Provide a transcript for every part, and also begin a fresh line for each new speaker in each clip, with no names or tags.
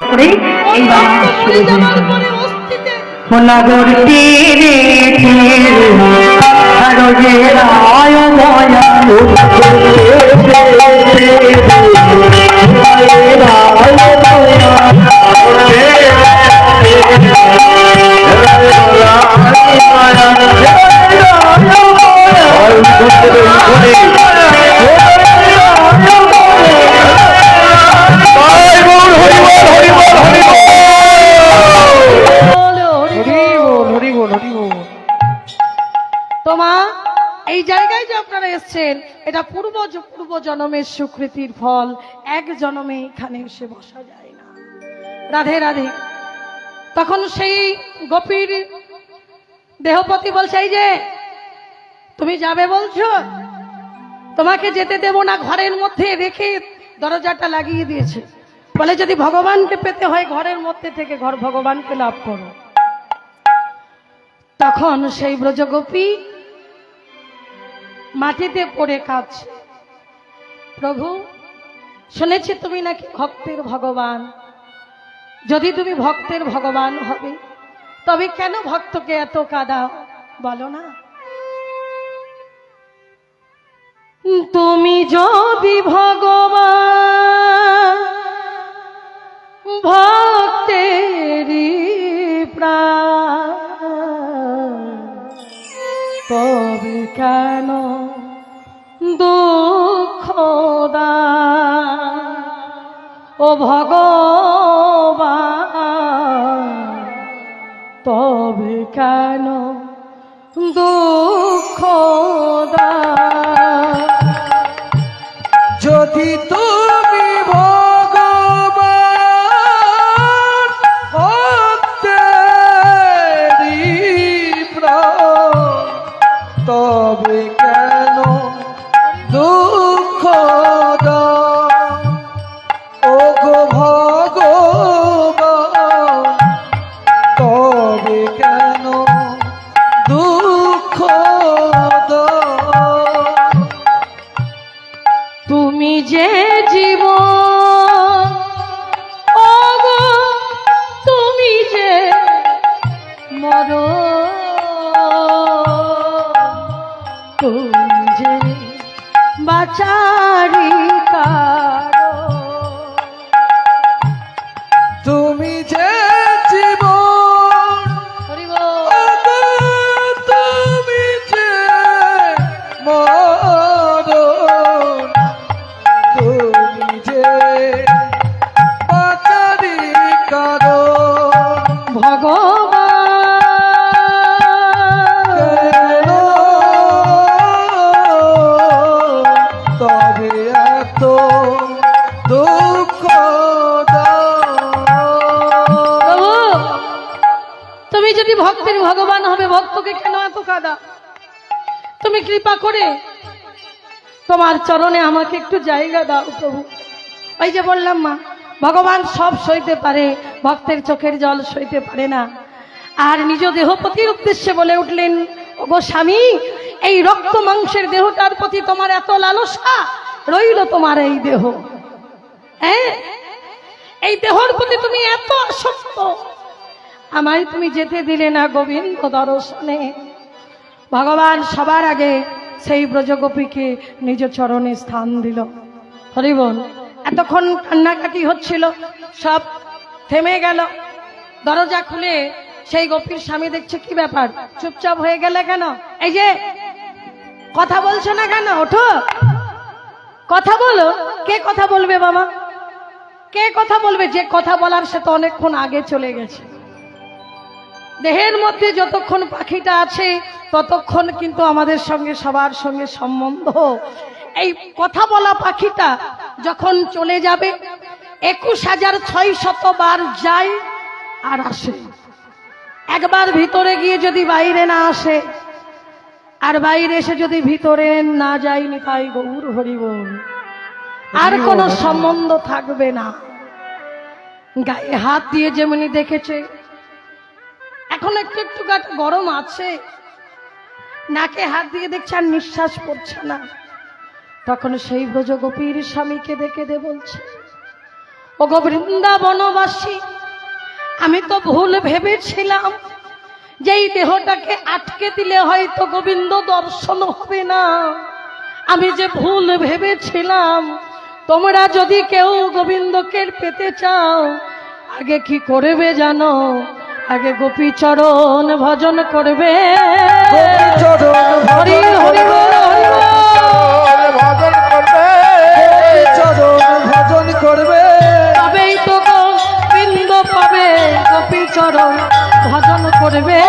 করে এই বাবা শুরু হয়েছে
পরে অস্থিতে
সোনাগর তীরে সরজে রায়
বলে আপনারা এসছেন, এটা পূর্ব পূর্ব জন্মের স্বীকৃতির ফল। এক জন্মে এখানে এসে বসা যায় না। রাধে রাধে। তখন সেই গোপীর দেহপতি বলছে, এই যে, তুমি যাবে বলছো? তোমাকে যেতে দেব না, ঘরের মধ্যে রেখে দরজাটা লাগিয়ে দিয়েছে। বলে, যদি ভগবানকে পেতে হয়, ঘরের মধ্যে থেকে ঘর ভগবানকে লাভ করো। তখন সেই ব্রজগোপী মাটিতে পড়ে কাঁদছে প্রভু, শুনেছি তুমি নাকি ভক্তের ভগবান। যদি তুমি ভক্তের ভগবান হবে, তবে কেন ভক্তকে এত কাঁদাও বলো না। তুমি যদি ভগবান ভক্তেরই প্রাণ, তবে কেন দুঃখ দাও? ও ভগবান তবে কেন দুঃখ বাচারি তোমার চরণে আমাকে একটু জায়গা দাও প্রভু। ওই যে বললাম মা, ভগবান সব সইতে পারে, ভক্তের চোখের জল সইতে পারে না। আর নিজ দেহপতির উদ্দেশ্যে বলে উঠলেন, ওগো স্বামী, এই রক্ত মাংসের দেহটার প্রতি তোমার এত লালসা, রইল তোমার এই দেহ। হ্যাঁ? এই দেহর প্রতি তুমি এত আসক্ত। আমায় তুমি যেতে দিলে না গোবিন্দ দর্শনে। ভগবান সবার আগে সেই ব্রজগোপীকে নিজ চরণে স্থান দিল। হরিবল, এতক্ষণ কান্নাকাটি হচ্ছিল, সব থেমে গেল। দরজা খুলে সেই গোপীর স্বামী দেখছে, কি ব্যাপার? চুপচাপ হয়ে গেলে কেন? এই যে, কথা বলছো না কেন? ওঠো। কথা বলো। কে কথা বলবে বাবা? কে কথা বলবে? যে কথা বলার সে তো অনেকক্ষণ আগে চলে গেছে। দেহের মধ্যে যতক্ষণ পাখিটা আছে, ততক্ষণ কিন্তু আমাদের সঙ্গে সবার সঙ্গে সম্বন্ধ। এই কথা বলা পাখিটা যখন চলে যাবে, একুশ হাজার ছয় শতবার যায় আর আসে। একবার ভিতরে গিয়ে যদি বাইরে না আসে, আর বাইরে এসে যদি ভিতরে না যায়নি, তাই গৌর হরিবল আর কোনো সম্বন্ধ থাকবে না। গায়ে হাত দিয়ে যেমনি দেখেছে এখন একটু একটু গাট গরম আছে। নাকে হাত দিয়ে দেখছে আর নিঃশ্বাস পড়ছে না। তখন সেই ব্রজ গোপীর স্বামীকে দেখে দে বলছে ও গো বৃন্দাবনবাসী, আমি তো ভুল ভেবেছিলাম যে এই দেহটাকে আটকে দিলে হয়তো গোবিন্দ দর্শন হবে না। আমি যে ভুল ভেবেছিলাম, তোমরা যদি কেউ গোবিন্দকে পেতে চাও, আগে কি করবে জানো? আগে গোপী চরণ ভজন করবে। হরি হরি।
ভজন করবে।
চরণ ভজন করবে।
তবেই তো গোবিন্দ পাবে। গোপী চরণ ভজন করবে।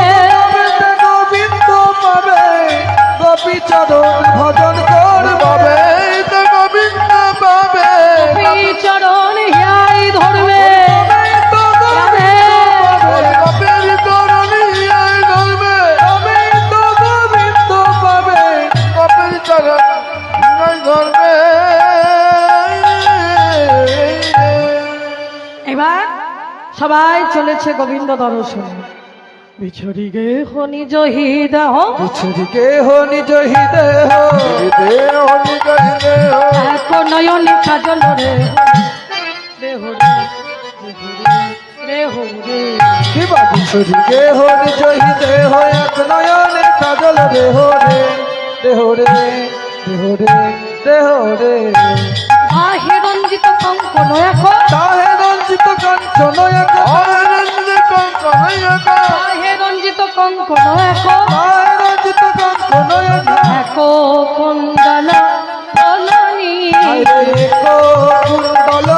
গোবিন্দ পাবে। গোপী চরণ ভজন করবে।
পাবে গোবিন্দ পাবে।
গোপী চরণ হিয়াই ধরবে। সবাই চলেছে গোবিন্দ দর্শন। বিছড়ি গে নিজ হৃদয়
বিছুরিকে হো নিজ হৃদয়
দেহ
এক নয়নে কাজল রে। দেহ রে, দেহ রে।
শিবা বিছুরিকে হো নিজ হৃদয় এক নয়নে কাজল দেহ রে দেহ রে দেহ রে দেহ রে।
আহে রঞ্জিত কঙ্কন এখন
তাহে রঞ্জিত কাঞ্চন এক।
আনন্দ কঙ্কনয়ক
আহে রঞ্জিত কঙ্কন এখন
তাহে রঞ্জিত কাঞ্চন এক।
একো কুণ্ডল তলনি
হায়রে কো কুণ্ডল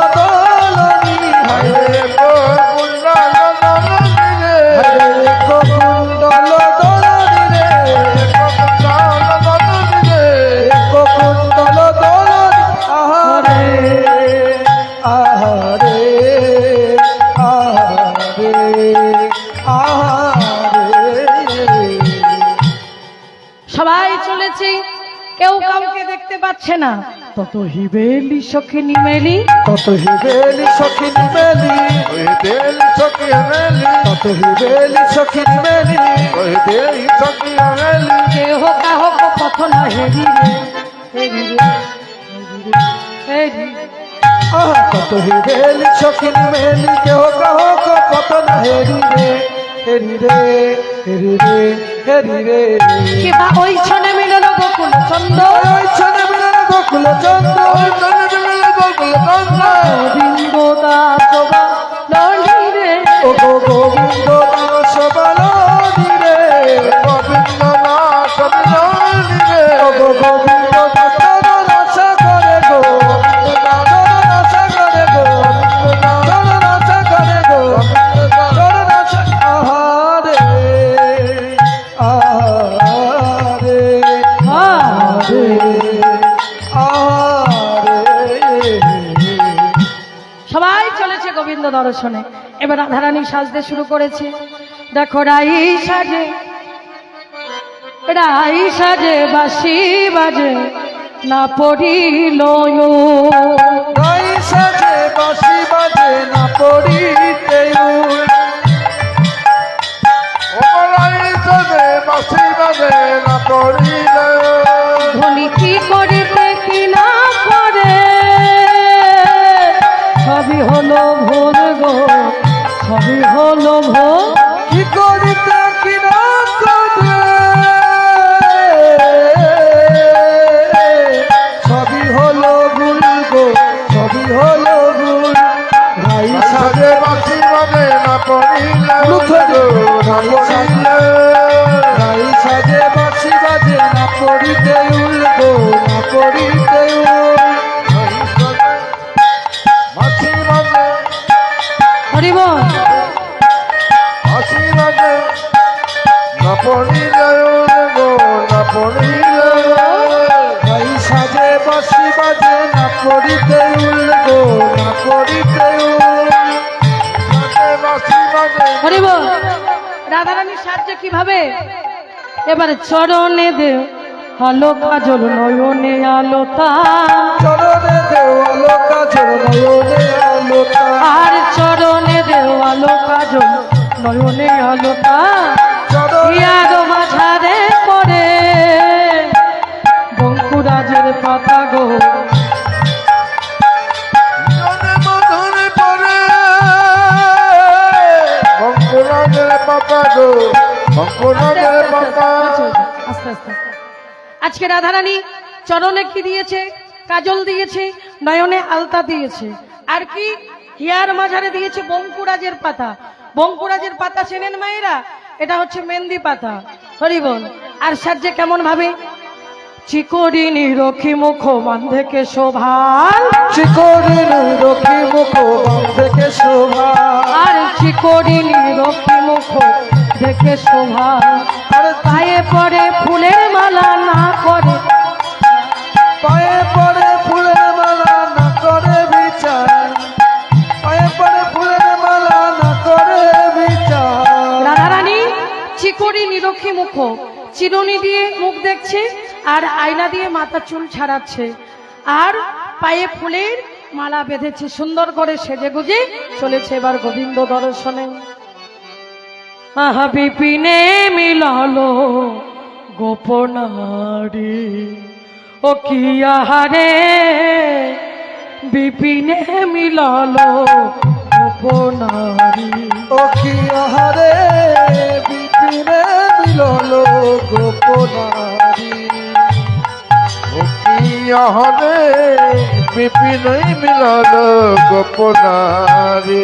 তত হিবেলি সখিনী মেলি।
কত হিবেলি সখিনী মেলি।
ওই দেল সখী মেলি।
কত হিবেলি সখিনী মেলি।
ওই দেল সখী মেলি
কেহ কাহক পথ না হেরি রে, হেরি রে, হেরি রে।
আহা কত হিবেলি সখিনী মেলি। কেহ কাহ পতন হেরি রে। হেরি রে হেরি রে হেরি রে।
কিবা ওই ছনে মিলল গোকুল
ওই ছনে মিলন গোকুল চন্দ্র।
ওই গেল গোকুল চন্দ্র
গোবিন্দ দাস এবার রাধারানী সাজতে শুরু করেছে। দেখো রাই সাজে রাই সাজে বাসি বাজে, না পড়িল
গাই সাজে
বাসি বাজে, না
পড়িতে
হরিবল রাধারানীর কীভাবে? এবারে চরণে দে আলো কাজল, নয়নে আলোতা।
চরণে দেওয়ালো কাজল নয়নে আলোকা
আর চরণে দেওয়ালো কাজল, নয়নে আলোতা।
চরণে
ইয়ার মাঝারে পরে আস্তে আস্তে আজকে রাধারানী চরণে কি দিয়েছে? কাজল দিয়েছে নয়নে আলতা দিয়েছে। আর কি? হিয়ার মাঝারে দিয়েছে বঙ্কুরাজের পাতা। বঙ্কুরাজের পাতা চেনেন মায়েরা? এটা হচ্ছে মেহেন্দি পাতা। হরিবল আর সাজ্জে কেমন ভাবে? চিকরিনী রক্ষী মুখ বান্ধেকে শোভাল।
চিকরিন রকি মুখ থেকে শোভা
আর চিকরিনী রক্ষী মুখ দেখে
আর
পায়ে পড়ে ফুলের মালা না করে।
পায়ে পড়ে ফুলের মালা না করে বিচার। পায়ে পড়ে ফুলের মালা না করে বিচার।
রাধারানী চিকড়ি নিরক্ষী মুখ। চিরুনি দিয়ে মুখ দেখছে আর আয়না দিয়ে মাথা চুল ছাড়াচ্ছে। আর পায়ে ফুলের মালা বেঁধেছে সুন্দর করে সেজে গুজে চলেছে এবার গোবিন্দ দর্শনে। আহা বিপিনে মিলালো গোপনারি ও কি আহারে বিপিনে মিলালো গোপনারি
ও কি আহারে বিপিনে মিলল গোপনারী
হরে বিপিনই মিলল গোপনারী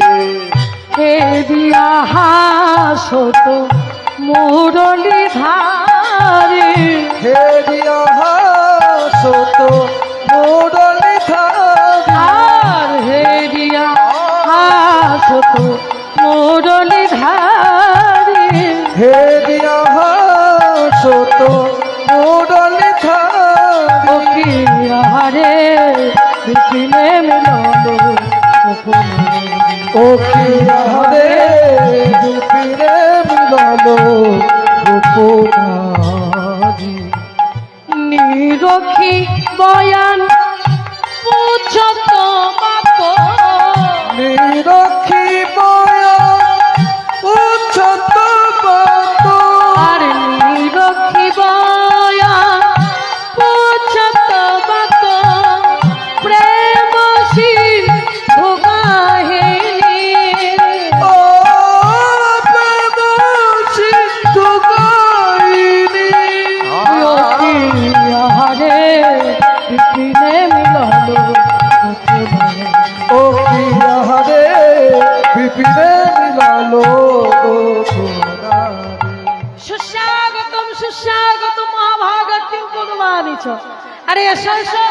হে দিয়া হাসত মুরলি ধারে?
হে দিয়া হাসত থারি
আর হে দিয়া হাসত মুরলি ধারে?
হে দিয়া হাসত থারি
কি আহারে? বিপিনে মিলল গোপনারি। নিরখি বয়ান পুছত বিপিনে মিলালো সুস্বাগতম সুস্বাগতম মহাভাগত্যম কুর্বাণিছ আরে এসো এসো।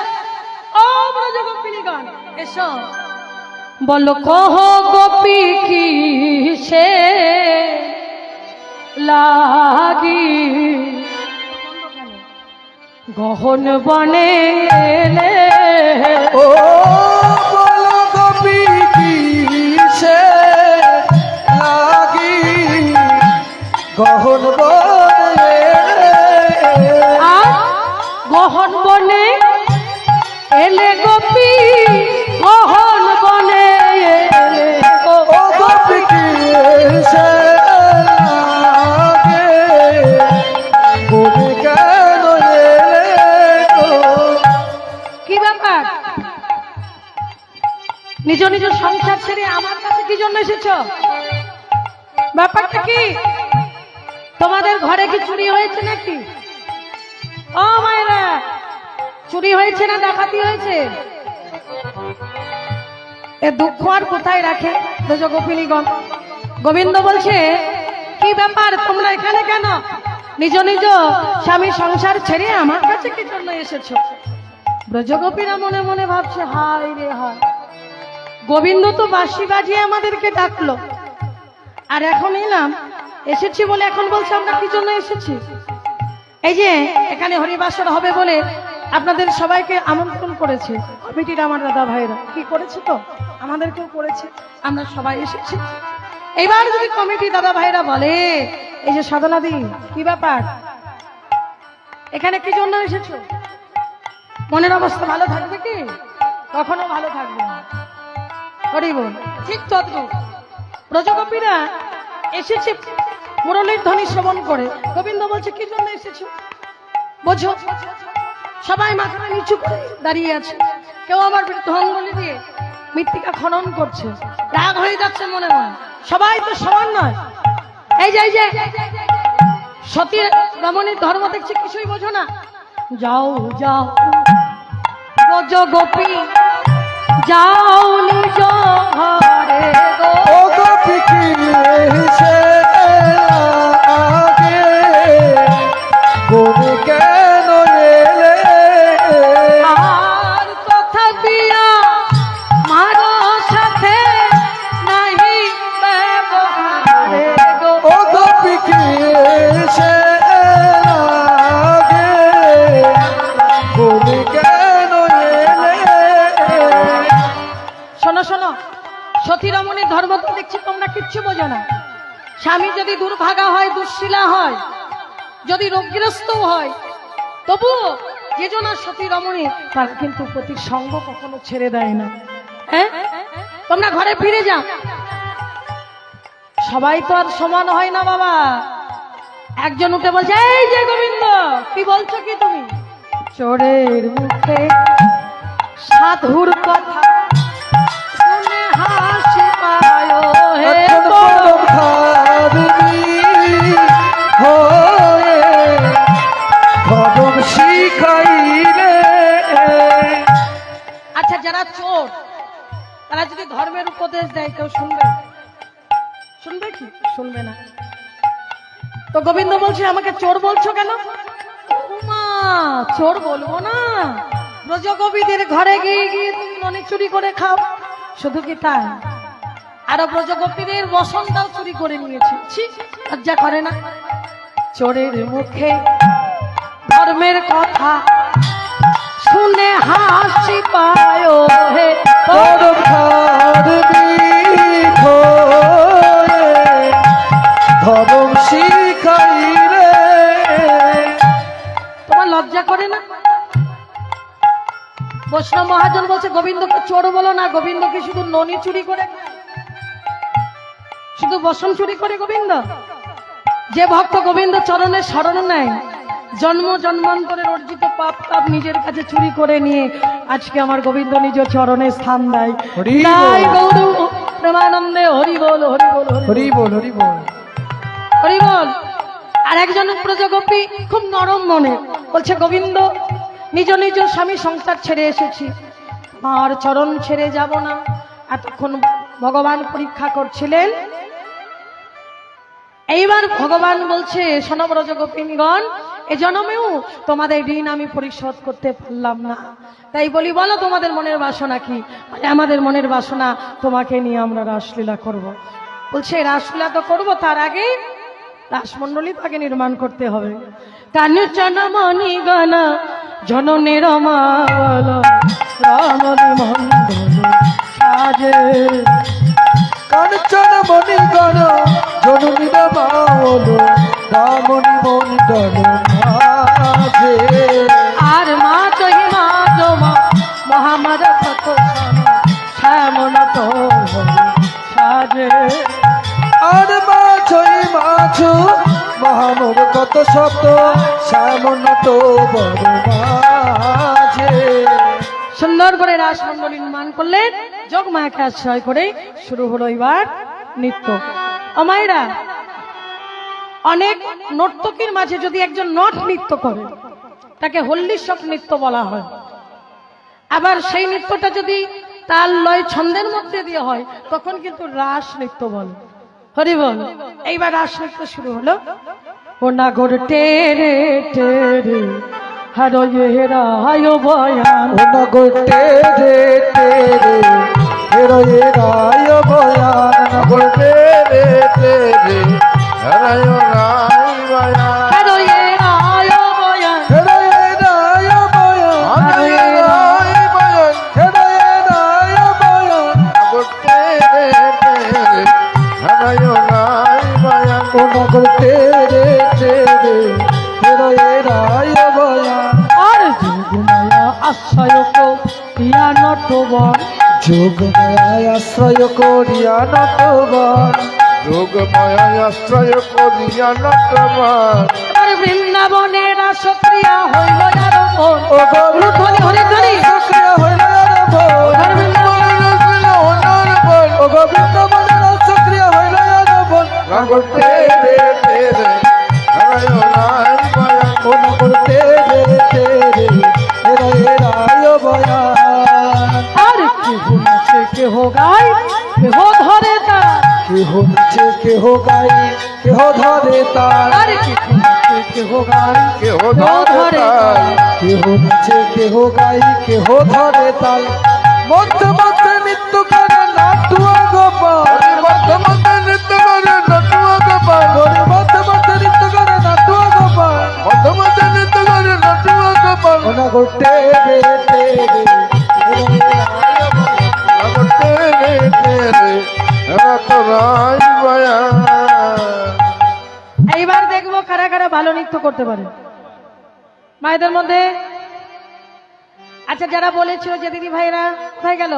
ও ব্রজ এসো। বলো কহ গোপী কি সে লাগি? গহন বনে এলে
ও গহন বনে।
আর গহন বনে এলে গোপী গহন বনে। এলে
ও কবি কি সে লাগে বলে কেন এলে গো?
কি ব্যাপার? নিজ নিজ সংসার ছেড়ে আমার কাছে কি জন্য এসেছ? ব্যাপারটা কি? তোমাদের ঘরে কি চুরি হয়েছে নাকি? ও মায়েরা, চুরি হয়েছে না ডাকাতি হয়েছে? এ দুঃখ আর কোথায় রাখে ব্রজ গোপিনীগণ গোবিন্দ বলছে, কি ব্যাপার, তোমরা এখানে কেন? নিজ নিজ স্বামী সংসার ছেড়ে আমার কাছে কি জন্য এসেছ? ব্রজগোপীরা মনে মনে ভাবছে, হায় রে হায়, গোবিন্দ তো বাঁশি বাজিয়ে আমাদেরকে ডাকলো। আর এখন এলাম এসেছি বলে এখন বলছে আমরা কি জন্য এসেছি? এই যে, এখানে হরিবাসর হবে বলে আপনাদের সবাইকে আমন্ত্রণ করেছে। কমিটির আমার দাদা ভাইরা। কি করেছে তো? আমাদেরকেও করেছে। আমরা সবাই এসেছি। এইবার যদি কমিটি দাদা ভাইরা বলে, এই যে সাধনাদি কি ব্যাপার? এখানে কি জন্য এসেছ? মনের অবস্থা ভালো থাকবে কি? কখনো ভালো থাকবে না। ঠিক তদ্রুপ। ব্রজগোপীরা এসেছে মুরলীর ধ্বনি শ্রবণ করে। গোবিন্দ বলছে, কি জন্য এসেছ? বোঝো, সবাই মাথাটা নিচু করে দাঁড়িয়ে আছে। কেউ আবার ধ্বঙ্গলি দিয়ে মৃত্তিকা খনন করছে। রাগ হয়ে যাচ্ছে মনে মনে। সবাই তো সমান নয়। এই যে এই যে, সতী রমণীর ধর্ম দেখছি, কিছুই বোঝো না। যাও যাও ব্রজ গোপী, যাও নিজ ঘরে গো।
গোপী, কি
দুর্ভাগা হয়, যদি রোগগ্রস্ত হয় তবু যে জন্য সতী রমণী, তার কিন্তু পতির সঙ্গ কখনো ছেড়ে দেয় না। হ্যাঁ? তোমরা ঘরে ফিরে যাও। সবাই তো আর সমান হয় না বাবা। একজন উঠে বলছে, এই যে গোবিন্দ, কি বলছো কি তুমি? চোরের মুখে সাধুর কথা আমাকে চোর বলছো কেন? চোর বলব না। ব্রজগোপীদের ঘরে গিয়ে গিয়ে তুমি ননি চুরি করে খাও। শুধু কি তাই? আরও ব্রজগোপীদের বসনটাও চুরি করে নিয়েছে। লজ্জা করে না। চোরের মুখে ধর্মের কথা শুনে হাসি পায় হে মহাজন বলছে গোবিন্দকে চোর বলো না গোবিন্দকে শুধু ননি চুরি করে শুধু বসন চুরি করে গোবিন্দ? যে ভক্ত গোবিন্দ চরণের শরণ নেয় জন্ম জন্মান্তরের অর্জিত পাপ তাপ নিজের কাছে চুরি করে নিয়ে আজকে আমার গোবিন্দ নিজ চরণে স্থান দেয়। প্রেমানন্দে হরি বল হরি বল। হরি বল।
হরি বল। হরি বল।
আর একজন প্রজাগোপী খুব নরম মনে বলছে গোবিন্দ নিজ নিজ স্বামী সংসার ছেড়ে এসেছি। আর চরণ ছেড়ে যাব না। এতক্ষণ ভগবান পরীক্ষা করছিলেন। এইবার ভগবান বলছে, সনব্রজ গোপিনীগণ এ জন্মেও তোমাদের ঋণ আমি পরিশোধ করতে পারলাম না। তাই বলি, বলো তোমাদের মনের বাসনা কি? আমাদের মনের বাসনা তোমাকে নিয়ে আমরা রাসলীলা করব। বলছে, রাসলীলা তো করব তার আগে রাসমণ্ডলী তাকে নির্মাণ করতে হবে। কানুচন মণি গণ, জননের মাল। রামলি মন্ডল সাজে।
কাঞ্চন মণি গণ জননী মাওল রামণি মন্ডল মাঝে।
আর মা চহি মা জমা মহামার শত শ্যামল তো সাজে।
আর মাছই মাছ মহামর কত শত শ্যামন তো বড় মাঝে।
সুন্দর করে রাসমণ্ডলী নির্মাণ করলেন যোগ মায়াকে আশ্রয় করে শুরু হলো এবার নৃত্য। অমায়েরা অনেক নর্তকীর মাঝে যদি একজন নট নৃত্য করে, তাকে হল্লিশক নৃত্য বলা হয়। আবার সেই নৃত্যটা যদি তাল লয় ছন্দের মধ্যে দিয়ে হয়, তখন কিন্তু রাস নৃত্য বলে। হরি বল, এইবার রাস নৃত্য শুরু হলো। ও নাগর টেরে টেরে হরয়ে রায় বয়ান
ও নগর তেরে তেরে হেরয়ে রায় বয়ান
নগর তেরে তেরে হরায় রাই
বয়ান
বয়ান
হরায় রাই বায়া
হেরয়ে রায়
যুগমায়া আশ্রয়ক ইয়া নটবন।
যোগ মায়ায় আশ্রয় করিয়া নটবন।
যোগ মায়া আশ্রয় করিয়া নটমান
আর বৃন্দাবনের রাসক্রিয়া হইল
সক্রিয় হইল
আর
সক্রিয় হইল আরম্ভ
নগর তেরে। তেরে
কেহ নাচে কেহ গাই কেহ ধরে তার।
কেহ গান
কেহ
কেহ
ধরে
ধরে
তাল
কেহ নাচে কেহ গাই কেহ ধরে মধ্যে মধ্যে নৃত্য করে নাটুয়া গোপাল
মধ্যে মধ্যে নৃত্য করে নটুয়া গোপাল
মধ্যে মধ্যে নৃত্য করে নাটুয়া গোপাল
মধ্যে মধ্যে নৃত্য করে নটুয়া গোপাল
ওনা গোটে
নৃত্য করতে পারে। মায়েদের মধ্যে আচ্ছা যারা বলেছিল যে দিদি ভাইরা কোথায় গেল?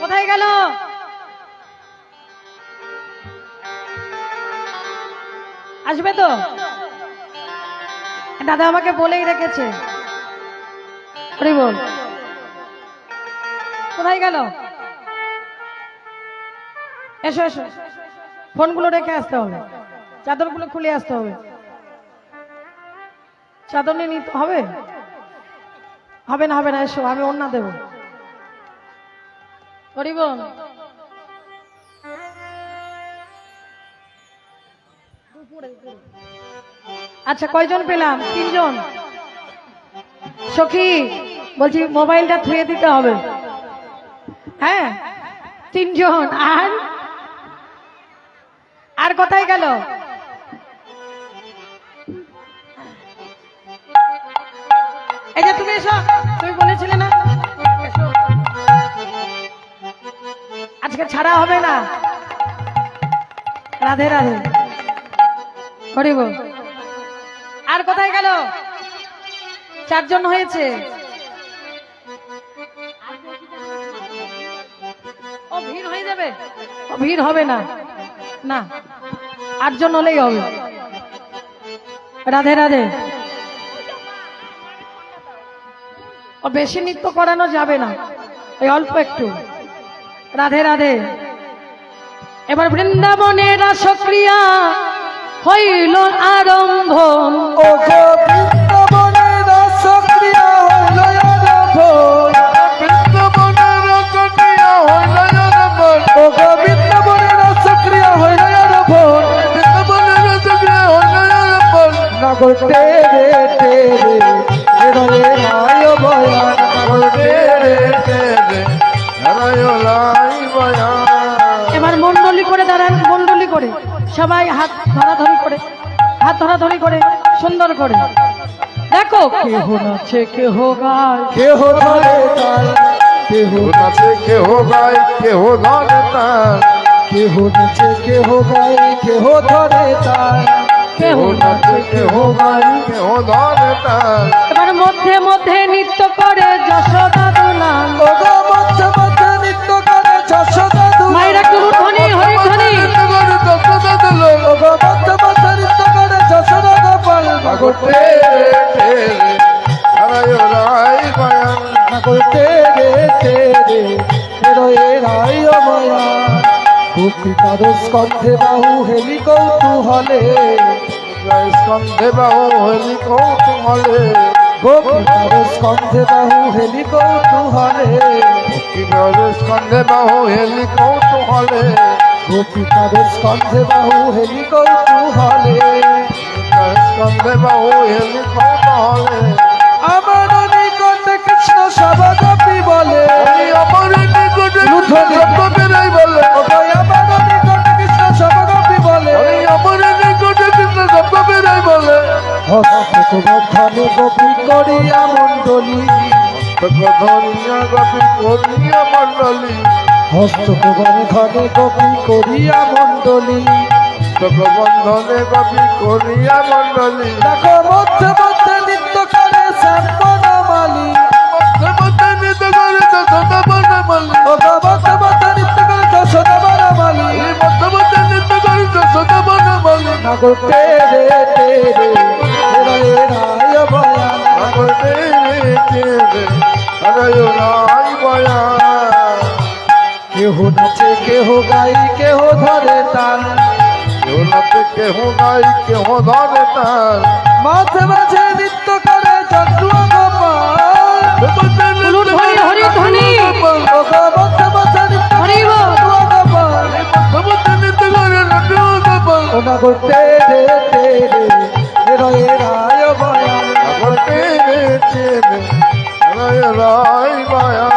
কোথায় গেল? আসবে তো? দাদা আমাকে বলেই রেখেছে। বল। কোথায় গেল? এসো এসো। ফোনগুলো রেখে আসতে হবে। চাদরগুলো খুলে আসতে হবে। চাদর নিয়ে নিতে হবে? হবে না হবে না, এসো, আমি অন্য দেব। হরি বল। আচ্ছা কয়জন পেলাম? তিনজন। সখী, বলছি মোবাইলটা থুয়ে দিতে হবে। হ্যাঁ তিনজন। আর? আর কোথায় গেল? এই যে তুমি এসো। তুমি বলেছিলে না? আজকে ছাড়া হবে না। রাধে রাধে। হরিব আর কোথায় গেল? চারজন হয়েছে। ভিড় হবে না। না আটজন হলেই হবে। রাধে রাধে। ও বেশি নৃত্য করানো যাবে না। এই অল্প একটু। রাধে রাধে। এবার বৃন্দাবনের রাসক্রিয়া হইল আরম্ভ।
ও গো বৃন্দাবনে সক্রিয়া হইল আরম্ভ। তেরে তেরে বয়ান
তেরে তেরে
এবার মন্ডলি করে দাঁড়ান মন্ডলি করে। সবাই হাত ধরাধরি করে হাত ধরাধরি করে সুন্দর করে। দেখো। কেহ নাচে কেহ গায়।
কেহ ধরে তাল কেহ
কেহ নাচে কেহ গায় কেহ ধরে তাল।
কেহ নাচে কেহ গায় কেহ ধরে তাল।
কেহ
কেহ নাচে কেহ ধরে তাল।
এবার মধ্যে মধ্যে নৃত্য করে যশোদা
গো মধ্যে মধ্যে নৃত্য করে যশোদা দুলাল।
মায়েরা একটু ধ্বনি হরি ধ্বনি
মধ্যে মধ্যে নৃত্য করে যশোদা গোপাল
তেরে তেরে
তেরে তেরে রায় বয়ান গোপী তার স্কন্ধে বাহু হেলি কৌতূহলে
স্কন্ধে বাহু হলি কৌতুহলে
গোপী তার স্কন্ধে বাহু হেলি কৌতূহলে
কীভাবে স্কন্ধে বাহু হেলি কৌতুহলে
গোপী তার স্কন্ধে বাহু হেলি কৌতূহলে
স্কন্ধে বাহু হেলি কৌতুহলে।
আমার নিকটে কৃষ্ণ সভা গোপী বলে
আমার নিকটে
হস্তকবর্ধনে গোপী করিয়া মণ্ডলী
ধরিয়া গপি করিয়া মণ্ডলী
হস্তকবর্ধনে গোপী করিয়া মণ্ডলী
বন্ধনে গপি করিয়া মণ্ডলী।
দেখো মধ্যে মধ্যে নৃত্য করে শ্যামপন মালি
মধ্যে মধ্যে করে তো
নৃত্য নাগো তেরে তেরে হরে রায় বয়া।
নাগো তেরে তেরে হরে রায় বয়া
কেহ নাচে কেহ গাই কেহ ধরে তাল
কেহ নাচে কেহ গাই কেহ ধরে তাল
মাঝে মাঝে নৃত্য করে চটুয়া গোপাল
হরি হরি গোপাল রায় মায়া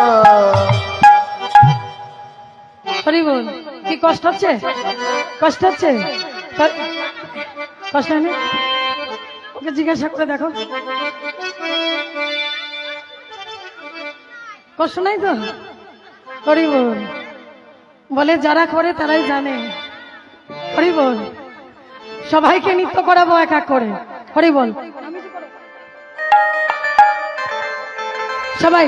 হরি বল কি কষ্ট হচ্ছে? কষ্ট হচ্ছে? কষ্ট হয় না ওকে জিজ্ঞাসা করে দেখো। কষ্ট নাই তো? হরি বল যারা করে তারাই জানে। হরি বল সবাইকে নৃত্য করাবো এক এক করে। হরি বল। সবাই